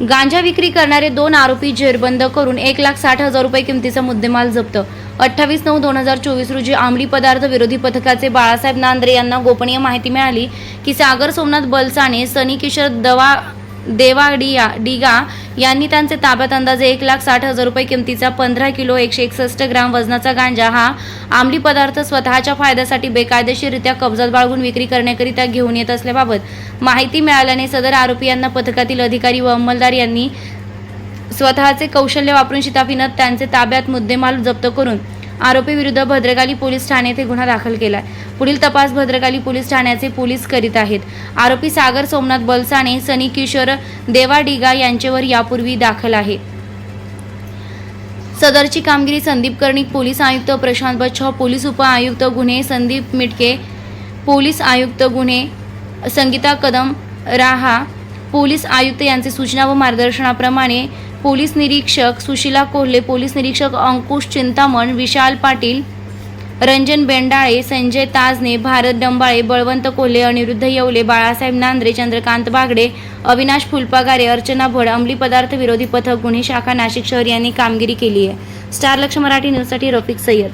गांजा विक्री करणारे दोन आरोपी जेरबंद करून एक लाख साठ हजार रुपये किमतीचा मुद्देमाल जप्त. अठ्ठावीस नऊ दोन हजार चोवीस रोजी अंमली पदार्थ विरोधी पथकाचे बाळासाहेब नांद्रे यांना गोपनीय माहिती मिळाली की सागर सोमनाथ बलसाने सनी किशोर दवा देवाडिया डिगा यांनी त्यांचे ताब्यात अंदाजे एक लाख साठ हजार रुपये किमतीचा पंधरा किलो एकशे एकसष्ट ग्राम वजनाचा गांजा हा आंबली पदार्थ स्वतःच्या फायद्यासाठी बेकायदेशीररित्या कब्जात बाळगून विक्री करण्याकरिता घेऊन येत असल्याबाबत माहिती मिळाल्याने सदर आरोपी यांना पथकातील अधिकारी व अंमलदार यांनी स्वतःचे कौशल्य वापरून शिताफीनं त्यांचे ताब्यात मुद्देमाल जप्त करून आरोपी विरुद्ध भद्रकाली पोलीस ठाणे येथे गुन्हा दाखल केलाय. पुढील तपास भद्रकाली पोलीस ठाण्याचे पोलीस करीत आहेत. आरोपी सागर सोमनाथ बलसाणे सनी किशोर देवाडिगा यांच्यावर यापूर्वी दाखल आहे. सदरची कामगिरी संदीप कर्णिक पोलीस आयुक्त प्रशांत बच्छाव पोलीस उपआयुक्त गुन्हे संदीप मिटके पोलीस आयुक्त गुन्हे संगीता कदम राहा पोलीस आयुक्त यांचे सूचना व मार्गदर्शनाप्रमाणे पोलीस निरीक्षक सुशीला कोल्हे पोलीस निरीक्षक अंकुश चिंतामण विशाल पाटील रंजन बेंडाळे संजय ताजने भारत डंबाळे बळवंत कोल्हे अनिरुद्ध येवले बाळासाहेब नांद्रे चंद्रकांत बागडे अविनाश फुलपागारे अर्चना भड अंमली पदार्थ विरोधी पथक गुन्हे शाखा नाशिक शहर यांनी कामगिरी केली आहे. स्टार लक्ष मराठी न्यूजसाठी रफिक सय्यद.